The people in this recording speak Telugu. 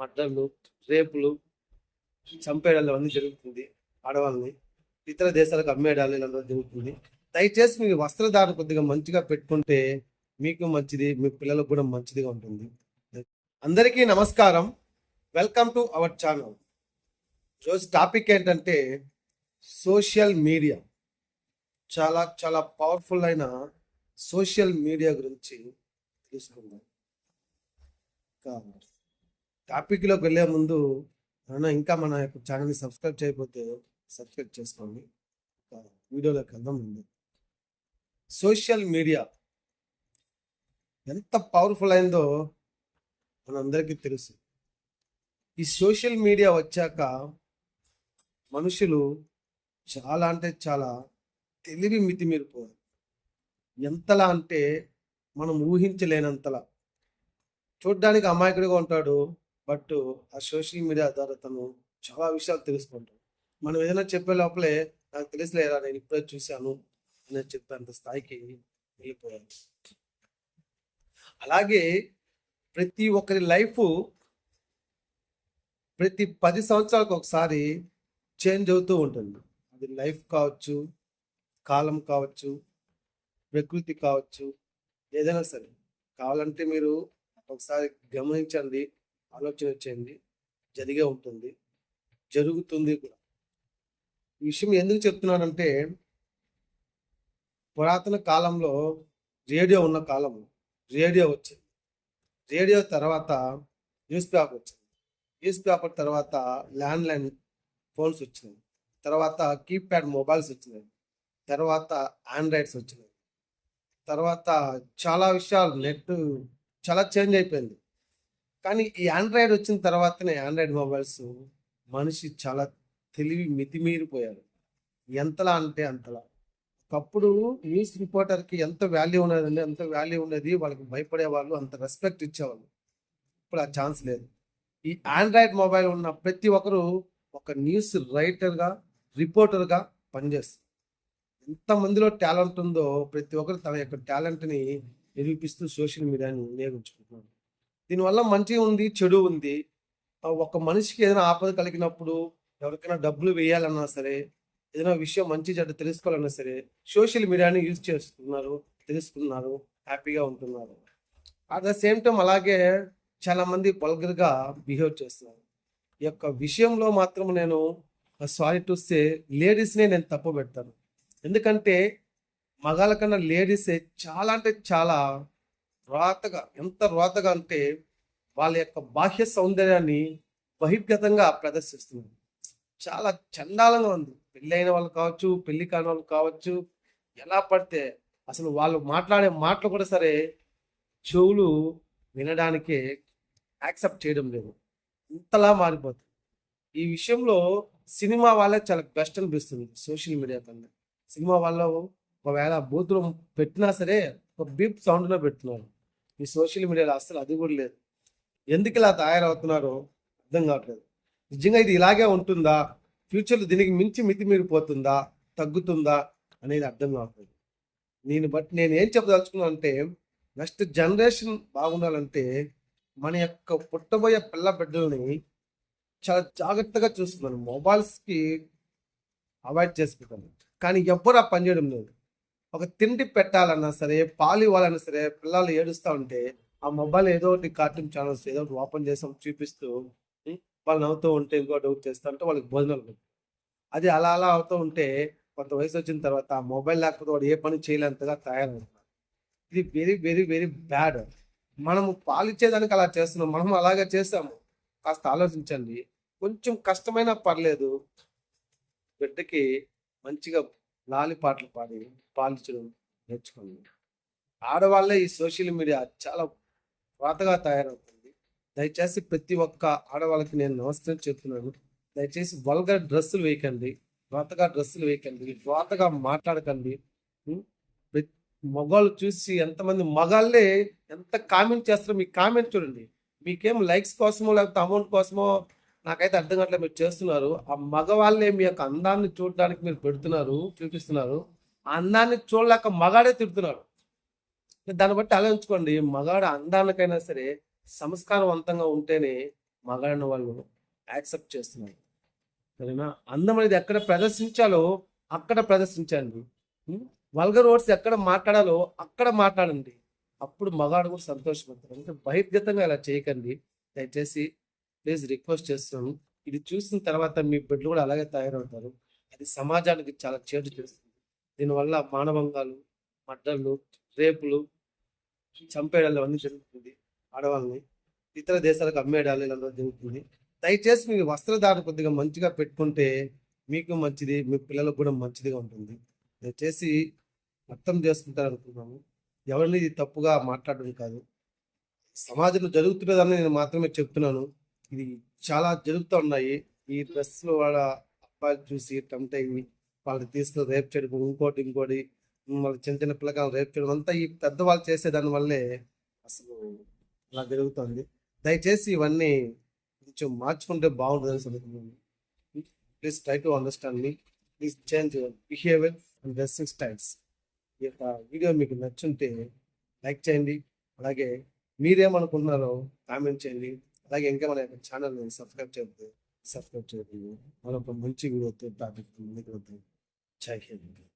మర్డర్లు రేపులు చంపేయడాలు అన్నీ జరుగుతుంది ఆడవాళ్ళని. ఇతర దేశాలకు అమ్మేయడాలు ఇలా జరుగుతుంది. దయచేసి మీ వస్త్రధారణ కొద్దిగా మంచిగా పెట్టుకుంటే మీకు మంచిది మీ పిల్లలకు కూడా మంచిదిగా ఉంటుంది. అందరికీ నమస్కారం. Welcome to our channel. రోజు టాపిక్ ఏంటంటే సోషల్ మీడియా. చాలా చాలా పవర్ఫుల్ అయిన సోషల్ మీడియా గురించి తెలుసుకుందాం. కావాలి. టాపిక్లోకి వెళ్ళే ముందు అన్న ఇంకా మన యొక్క ఛానల్ని సబ్స్క్రైబ్ చేయకపోతే సబ్స్క్రైబ్ చేసుకోండి. వీడియోలోకి వెళ్దాం ముందు. సోషల్ మీడియా ఎంత పవర్ఫుల్ అయిందో మనందరికీ తెలుసు. ఈ సోషల్ మీడియా వచ్చాక మనుషులు చాలా అంటే చాలా తెలివి మితిమీరిపోయారు ఎంతలా అంటే మనం ఊహించలేనంతలా. చూడ్డానికి అమాయకుడిగా ఉంటాడు బట్ ఆ సోషల్ మీడియా ద్వారా తను చాలా విషయాలు తెలుసుకుంటాడు మనం ఏదైనా చెప్పే లోపలే నాకు తెలుసులేరా నేను ఇప్పుడే చూశాను అని చెప్పేంత స్థాయికి వెళ్ళిపోయాను. అలాగే ప్రతి ఒక్కరి లైఫ్ ప్రతి పది సంవత్సరాలకు ఒకసారి చేంజ్ అవుతూ ఉంటుంది. అది లైఫ్ కావచ్చు కాలం కావచ్చు ప్రకృతి కావచ్చు ఏదైనా సరే. కావాలంటే మీరు ఒకసారి గమనించండి. ఆలోచన వచ్చింది జరిగే ఉంటుంది. జరుగుతుంది కూడా. ఈ విషయం ఎందుకు చెప్తున్నానంటే పురాతన కాలంలో రేడియో ఉన్న కాలం రేడియో వచ్చింది. రేడియో తర్వాత న్యూస్ పేపర్ వచ్చింది. న్యూస్ పేపర్ తర్వాత ల్యాండ్ లైన్ ఫోన్స్ వచ్చినాయి. తర్వాత కీప్యాడ్ మొబైల్స్ వచ్చినాయి. తర్వాత ఆండ్రాయిడ్స్ వచ్చినాయి. తర్వాత చాలా విషయాలు నెట్ చాలా చేంజ్ అయిపోయింది. కానీ ఈ ఆండ్రాయిడ్ వచ్చిన తర్వాతనే ఆండ్రాయిడ్ మొబైల్స్ మనిషి చాలా తెలివి మితిమీరిపోయారు ఎంతలా అంటే అంతలా. ఒకప్పుడు న్యూస్ రిపోర్టర్కి ఎంత వాల్యూ ఉన్నదండి ఎంత వాల్యూ ఉన్నది వాళ్ళకి భయపడే వాళ్ళు అంత రెస్పెక్ట్ ఇచ్చేవాళ్ళు. ఇప్పుడు ఆ ఛాన్స్ లేదు. ఈ ఆండ్రాయిడ్ మొబైల్ ఉన్న ప్రతి ఒక్కరు ఒక న్యూస్ రైటర్గా రిపోర్టర్గా పనిచేస్తారు. ఎంతమందిలో టాలెంట్ ఉందో ప్రతి ఒక్కరు తన యొక్క టాలెంట్ని నిరూపిస్తూ సోషల్ మీడియాని వినియోగించుకుంటున్నారు. దీనివల్ల మంచి ఉంది చెడు ఉంది. ఒక మనిషికి ఏదైనా ఆపద కలిగినప్పుడు ఎవరికైనా డబ్బులు వేయాలన్నా సరే ఏదైనా విషయం మంచి చెడ్డ తెలుసుకోవాలన్నా సరే సోషల్ మీడియాని యూజ్ చేస్తున్నారు తెలుసుకున్నారు హ్యాపీగా ఉంటున్నారు. అట్ ద సేమ్ టైం అలాగే చాలామంది పొలగర్గా బిహేవ్ చేస్తున్నారు. ఈ యొక్క విషయంలో మాత్రం నేను సారీ టు సే లేడీస్నే నేను తప్పు పెడతాను. ఎందుకంటే మగాళ్ళ కన్నా లేడీసే చాలా అంటే చాలా రోతగా ఎంత రోతగా అంటే వాళ్ళ యొక్క బాహ్య సౌందర్యాన్ని బహిర్గతంగా ప్రదర్శిస్తున్నారు. చాలా చండాలంగా ఉంది. పెళ్ళైన వాళ్ళు కావచ్చు పెళ్ళి కాని వాళ్ళు కావచ్చు ఎలా పడితే అసలు వాళ్ళు మాట్లాడే మాటలు కూడా సరే చెవులు వినడానికే యాక్సెప్ట్ చేయడం లేదు. ఇంతలా మారిపోతుంది. ఈ విషయంలో సినిమా వాళ్ళే చాలా బెస్ట్ అనిపిస్తుంది సోషల్ మీడియా కన్నా. సినిమా వాళ్ళు ఒకవేళ బూతులు పెట్టినా సరే ఒక బీప్ సౌండ్లో పెడుతున్నారు. ఈ సోషల్ మీడియాలో అసలు అది కూడా లేదు. ఎందుకు ఇలా తయారవుతున్నారో అర్థం కావట్లేదు. నిజంగా ఇది ఇలాగే ఉంటుందా? ఫ్యూచర్లో దీనికి మించి మితి మీరిపోతుందా తగ్గుతుందా? అనేది అర్థం కావట్లేదు. నేను బట్టి నేను ఏం చెప్పదలుచుకున్నాను అంటే నెక్స్ట్ జనరేషన్ బాగుండాలంటే మన యొక్క పుట్టబోయే పిల్ల బిడ్డల్ని చాలా జాగ్రత్తగా చూస్తున్నాను మొబైల్స్కి అవాయిడ్ చేసుకుంటాను కానీ ఎవ్వరు ఆ పని చేయడం లేదు. ఒక తిండి పెట్టాలన్నా సరే పాలు ఇవ్వాలన్నా సరే పిల్లలు ఏడుస్తూ ఉంటే ఆ మొబైల్ ఏదో ఒకటి కార్టూన్ ఛానల్స్ ఏదో ఒకటి ఓపెన్ చేసాం చూపిస్తూ వాళ్ళు నవ్వుతూ ఉంటే ఇంకోటి ఒకటి చేస్తూ ఉంటే వాళ్ళకి భోజనాలు అది అలా అలా అవుతూ ఉంటే కొంత వయసు వచ్చిన తర్వాత ఆ మొబైల్ లేకపోతే వాడు ఏ పని చేయలేంతగా తయారవుతున్నారు ఇది వెరీ వెరీ వెరీ బ్యాడ్. మనము పాలిచ్చేదానికి అలా చేస్తున్నాం మనం అలాగే చేస్తాము కాస్త ఆలోచించండి. కొంచెం కష్టమైనా పర్లేదు. బిడ్డకి మంచిగా లాలి పాటలు పాడి పాలించడం నేర్చుకుంది ఆడవాళ్ళే ఈ సోషల్ మీడియా చాలా వ్రాతగా తయారవుతుంది. దయచేసి ప్రతి ఒక్క ఆడవాళ్ళకి నేను నమస్కారం చెప్తున్నాను. దయచేసి వల్గర్ డ్రెస్సులు వేయకండి వ్రాతగా డ్రెస్సులు వేయకండి వ్రాతగా మాట్లాడకండి. ఉం? ప్రతి మగవాళ్ళు చూసి ఎంతమంది మగాళ్ళే ఎంత కామెంట్ చేస్తారో మీ కామెంట్ చూడండి. మీకేం లైక్స్ కోసమో లేకపోతే అమౌంట్ కోసమో నాకైతే అర్థం కావట్లేదు మీరు చేస్తున్నారు. ఆ మగవాళ్ళే మీ యొక్క అందాన్ని చూడడానికి మీరు పెడుతున్నారు చూపిస్తున్నారు. ఆ అందాన్ని చూడలేక మగాడే తిడుతున్నాడు దాన్ని బట్టి ఆలోచించుకోండి మగాడు అందానికైనా సరే సంస్కారవంతంగా ఉంటేనే మగాడిని వాళ్ళు యాక్సెప్ట్ చేస్తున్నారు. సరేనా? అందం అనేది ఎక్కడ ప్రదర్శించాలో అక్కడ ప్రదర్శించండి. వల్గర్ వర్డ్స్ ఎక్కడ మాట్లాడాలో అక్కడ మాట్లాడండి. అప్పుడు మగాడు కూడా సంతోషపడతారు. అంటే బహిర్గతంగా ఇలా చేయకండి. దయచేసి ప్లీజ్ రిక్వెస్ట్ చేస్తున్నాను ఇది చూసిన తర్వాత మీ బిడ్డలు కూడా అలాగే తయారవుతారు. అది సమాజానికి చాలా చేటు చేస్తుంది. దీనివల్ల మానవంగాలు మడ్డలు రేపులు చంపేయడాలు అవన్నీ జరుగుతుంది ఆడవాళ్ళని. ఇతర దేశాలకు అమ్మేయడాలు ఇలా జరుగుతుంది. దయచేసి మీ వస్త్రధారణ కొద్దిగా మంచిగా పెట్టుకుంటే మీకు మంచిది మీ పిల్లలకు కూడా మంచిదిగా ఉంటుంది. దయచేసి అర్థం చేసుకుంటారు అనుకున్నాము ఎవరిని ఇది తప్పుగా మాట్లాడడం కాదు. సమాజంలో జరుగుతున్నదని నేను మాత్రమే చెప్తున్నాను. ఇది చాలా జరుగుతూ ఉన్నాయి. ఈ డ్రెస్లో వాళ్ళ అబ్బాయిలు చూసి టెంప్ట్ అయ్యి వాళ్ళని తీసుకుని రేప్ చేయడం ఇంకోటి ఇంకోటి వాళ్ళ చిన్న చిన్న పిల్లకాయలు రేప్ చేయడం అంతా ఈ పెద్దవాళ్ళు చేసే దాని వల్లే అసలు అలా జరుగుతుంది. దయచేసి ఇవన్నీ కొంచెం మార్చుకుంటే బాగుంటుంది అనుకుంటున్నాను please try to understand me. Please change your behaviour and dressing styles. ఈ యొక్క వీడియో మీకు నచ్చుంటే లైక్ చేయండి. అలాగే మీరేమనుకుంటున్నారో కామెంట్ చేయండి. అలాగే ఇంకా మన యొక్క ఛానల్ని సబ్స్క్రైబ్ చేయద్దు సబ్స్క్రైబ్ చేయకుండా ఒక మంచి వీడియోతో టాపిక్ ముందుకు వద్దాం. జై హింద్.